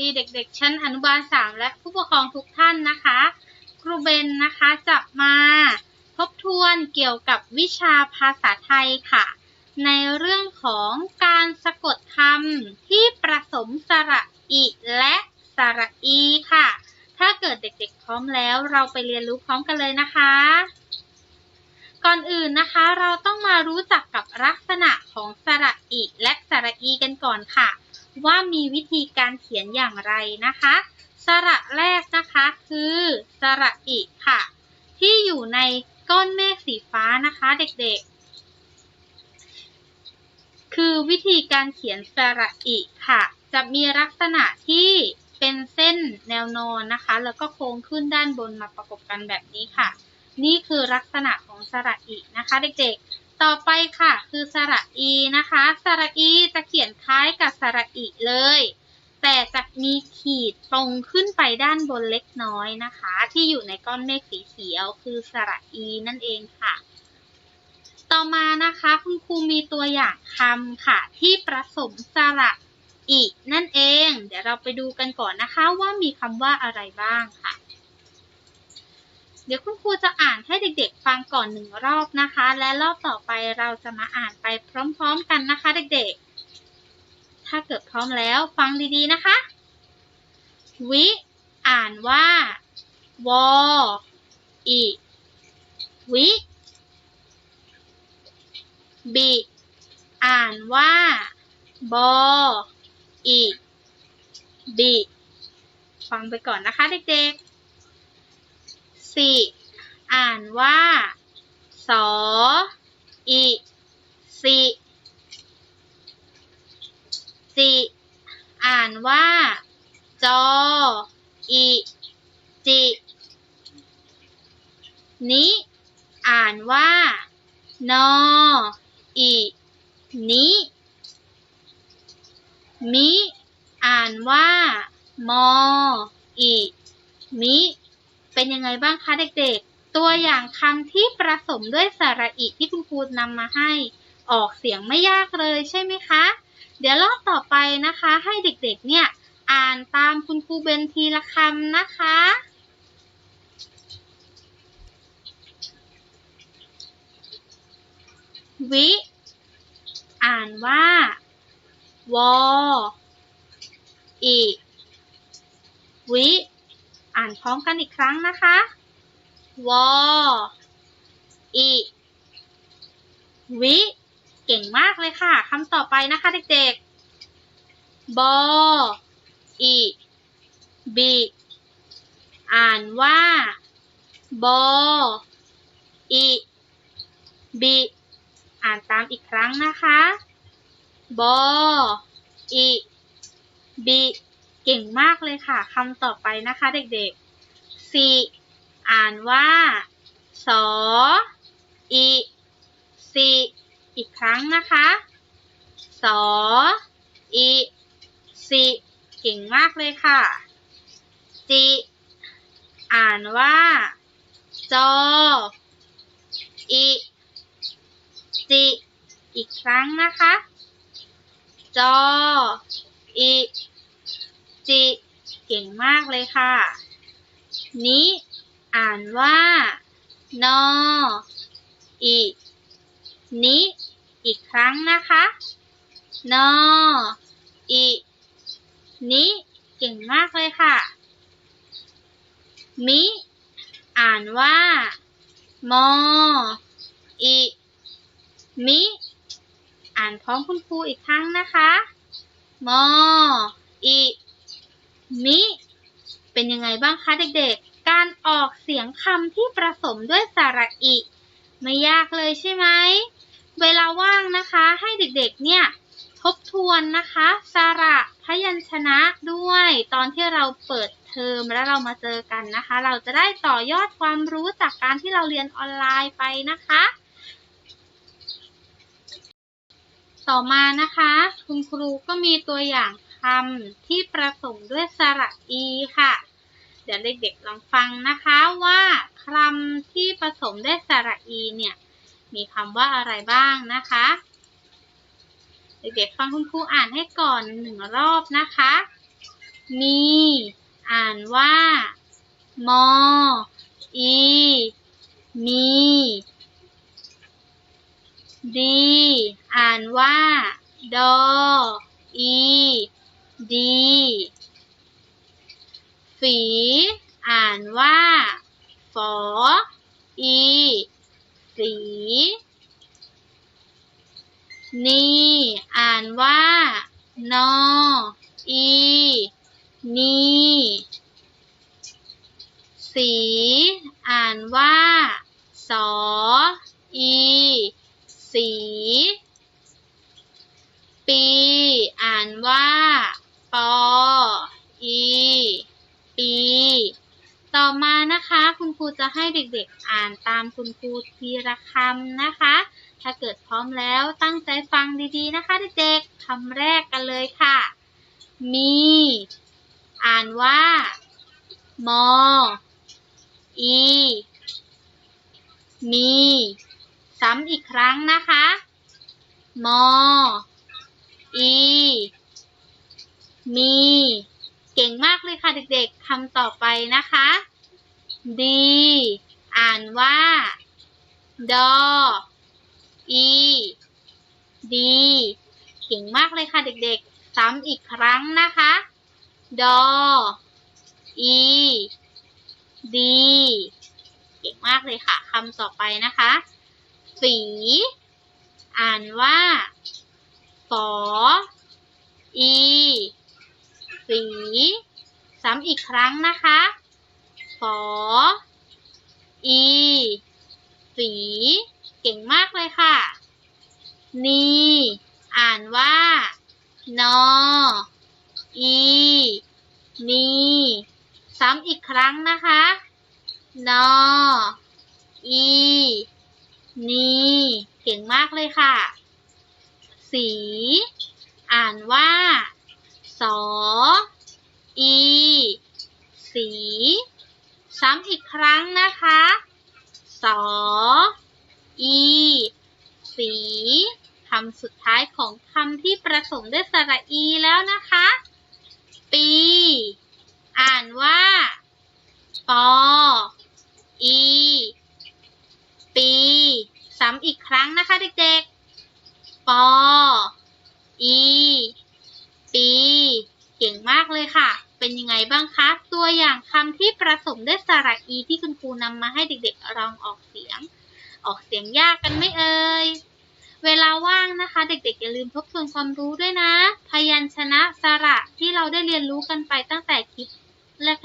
ดีเด็กๆ ชั้นอนุบาล 3 และผู้ปกครองทุกท่านนะคะ ครูเบนนะคะจะมาทบทวนเกี่ยวกับวิชาภาษาไทยค่ะ ในเรื่องของการสะกดคำที่ประสมสระอิและสระอีค่ะ ถ้าเกิดเด็กๆ พร้อมแล้วเราไปเรียนรู้พร้อมกันเลยนะคะ ก่อนอื่นนะคะเราต้องมารู้จักกับลักษณะของสระอิและสระอีกันก่อนค่ะ ว่ามีวิธีการเขียนอย่างไรนะคะ สระแรกนะคะคือสระอิค่ะ ที่อยู่ในก้อนเมฆสีฟ้านะคะเด็กๆ คือวิธีการเขียนสระอิค่ะ จะมีลักษณะที่เป็นเส้นแนวนอนนะคะ แล้วก็โค้งขึ้นด้านบนมาประกบกันแบบนี้ค่ะ นี่คือลักษณะของสระอินะคะ เด็กๆ ต่อไปค่ะ คือสระอีนะคะ สระอีจะเขียนคล้ายกับสระอิเลย แต่จะมีขีดตรงขึ้นไปด้านบนเล็กน้อยนะคะ ที่อยู่ในก้อนเมฆสีเขียว คือสระอีนั่นเองค่ะ ต่อมานะคะคุณครูมีตัวอย่างคำค่ะ ที่ประสมสระอินั่นเอง เดี๋ยวเราไปดูกันก่อนนะคะว่ามีคำว่าอะไรบ้างค่ะ เดี๋ยวคุณครูจะอ่านให้เด็กๆ ฟังก่อนหนึ่งรอบนะคะ และรอบต่อไปเราจะมาอ่านไปพร้อมๆกันนะคะ เด็กๆ ถ้าเกิดพร้อมแล้วฟังดีๆนะคะ วิอ่านว่าวออิวิบิอ่านว่าบออิบิฟังไปก่อนนะคะเด็กๆ สิ อ่านว่า สอ อิสิจิอ่านว่า จอ อิจิ นิ อ่านว่า นอ อินิมิ อ่านว่า มอ อิมิ เป็นยังไงบ้างคะเด็กๆ ตัวอย่างคำที่ประสมด้วยสระอิที่คุณครูนำมาให้ออกเสียงไม่ยากเลยใช่ไหมคะ เดี๋ยวรอบต่อไปนะคะ ให้เด็กๆ เนี่ย อ่านตามคุณครูเบนทีละคำนะคะวิ อ่านว่า วออิวิานพร้อมกันอีกครั้งนะคะ วออิวิ เก่งมากเลยค่ะคำต่อไปนะคะเด็กๆ บออิบิอ่านว่า บออิบิอ่านตามอีกครั้งนะคะ บออิบิเก่งมากเลยค่ะคำต่อไปนะคะเด็กๆ สิ อ่านว่า สอ อิสิ อีกครั้งนะคะ สอ อิสิเก่งมากเลยค่ะ จิ อ่านว่า จอ อิจิ อีกครั้งนะคะ จอ อิจิ เก่งมากเลยค่ะ นิอ่านว่านออินิอีกครั้งนะคะ นออินิเก่งมากเลยค่ะ มิ อ่านว่ามออิมิ อ่านพร้อมคุณครูอีกครั้งนะคะ มออิมิ เป็นยังไงบ้างคะเด็กๆ การออกเสียงคำที่ประสมด้วยสระอิ ไม่ยากเลยใช่ไหม เวลาว่างนะคะให้เด็กๆ เนี่ยทบทวนนะคะสระพยัญชนะด้วย ตอนที่เราเปิดเทอมแล้วเรามาเจอกันนะคะ เราจะได้ต่อยอดความรู้จากการที่เราเรียนออนไลน์ไปนะคะ ต่อมานะคะ คุณครูก็มีตัวอย่างคำที่ประสมด้วยสระอีค่ะ เดี๋ยวเด็กๆลองฟังนะคะว่าคำที่ผสมด้วยสระอีเนี่ย มีคำว่าอะไรบ้างนะคะ เด็กๆฟังคุณครูอ่านให้ก่อนหนึ่งรอบนะคะ มี อ่านว่า มอ อี มี ดี อ่านว่า ดอ อี ดี ฝี อ่านว่า ฝอ อี สี นี อ่านว่า นอ อี นีสี อ่านว่า สอ อี สี ปี อ่านว่า ปอ ปี ต่อมานะคะ คุณค รูจะให้เด็กๆอ่านตามคุณครูทีละคำนะคะ ถ้าเกิดพร้อมแล้วตั้งใจฟังดีๆนะคะเด็กๆคำแรกกันเลยค่ะ มี อ่านว่า มอ อี มี ซ้ำอีกครั้งนะคะ มอ อี มี เก่งมากเลยค่ะเด็กๆคำต่อไปนะคะ ดีอ่านว่า ดอ อีดีเก่งมากเลยค่ะเด็กๆ ซ้ำอีกครั้งนะคะ ดอ อีดีเก่งมากเลยค่ะคำต่อไปนะคะ ฝี อ่านว่าฝออีสีซ้ำอีกครั้งนะคะ ฝออีสี เก่งมากเลยค่ะ นี อ่านว่า นอ อีนีซ้ำอีกครั้งนะคะ นอ อี นีเก่งมากเลยค่ะ สี อ่านว่า สอ อี สี ซ้ำอีกครั้งนะคะ สอ อี สีคำสุดท้ายของคำที่ประสมด้วยสระอีแล้วนะคะ ปี อ่านว่า ปอ อี ปี ซ้ำอีกครั้งนะคะเด็กๆ ปอ อี ปี เก่งมากเลยค่ะ เป็นยังไงบ้างคะ ตัวอย่างคำที่ประสมด้วยสระอีที่คุณครูนำมาให้เด็กๆลองออกเสียง ออกเสียงยากกันไหมเอ่ย เวลาว่างนะคะ เด็กๆอย่าลืมทบทวนความรู้ด้วยนะ พยัญชนะสระที่เราได้เรียนรู้กันไปตั้งแต่คลิป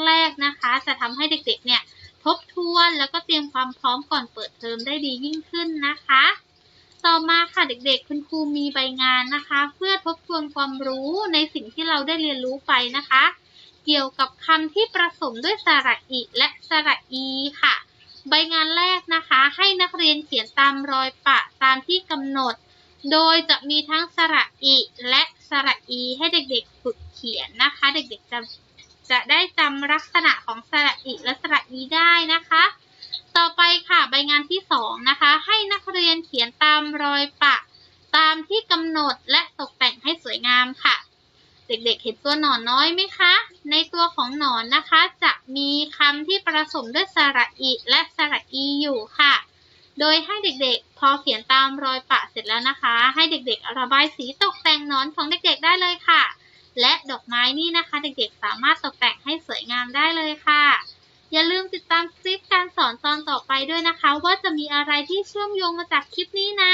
แรก ๆนะคะ จะทำให้เด็กๆเนี่ยทบทวนแล้วก็เตรียมความพร้อมก่อนเปิดเทอมได้ดียิ่งขึ้นนะคะ ต่อมาค่ะเด็กๆ คุณครูมีใบงานนะคะ เพื่อทบทวนความรู้ในสิ่งที่เราได้เรียนรู้ไปนะคะ เกี่ยวกับคำที่ประสมด้วยสระอิและสระอีค่ะ ใบงานแรกนะคะให้นักเรียนเขียนตามรอยปะตามที่กำหนด โดยจะมีทั้งสระอิและสระอีให้เด็กๆฝึกเขียนนะคะ เด็กๆจะจะได้จำลักษณะของสระอิและสระอีได้นะคะ ต่อไปค่ะใบงานที่สองนะคะ ให้นักเรียนเขียนตามรอยปะ ตามที่กำหนดและตกแต่งให้สวยงามค่ะ เด็กๆ เห็นตัวหนอนน้อยไหมคะ ในตัวของหนอนนะคะ จะมีคำที่ประสมด้วยสระอิและสระอีอยู่ค่ะ โดยให้เด็กๆ พอเขียนตามรอยปะเสร็จแล้วนะคะ ให้เด็กๆ ระบายสีตกแต่งหนอนของเด็กๆ ได้เลยค่ะ และดอกไม้นี่นะคะ เด็กๆ สามารถตกแต่งให้สวยงามได้เลยค่ะ อย่าลืมติดตามคลิปการสอนตอนต่อไปด้วยนะคะ ว่าจะมีอะไรที่เชื่อมโยงมาจากคลิปนี้นะ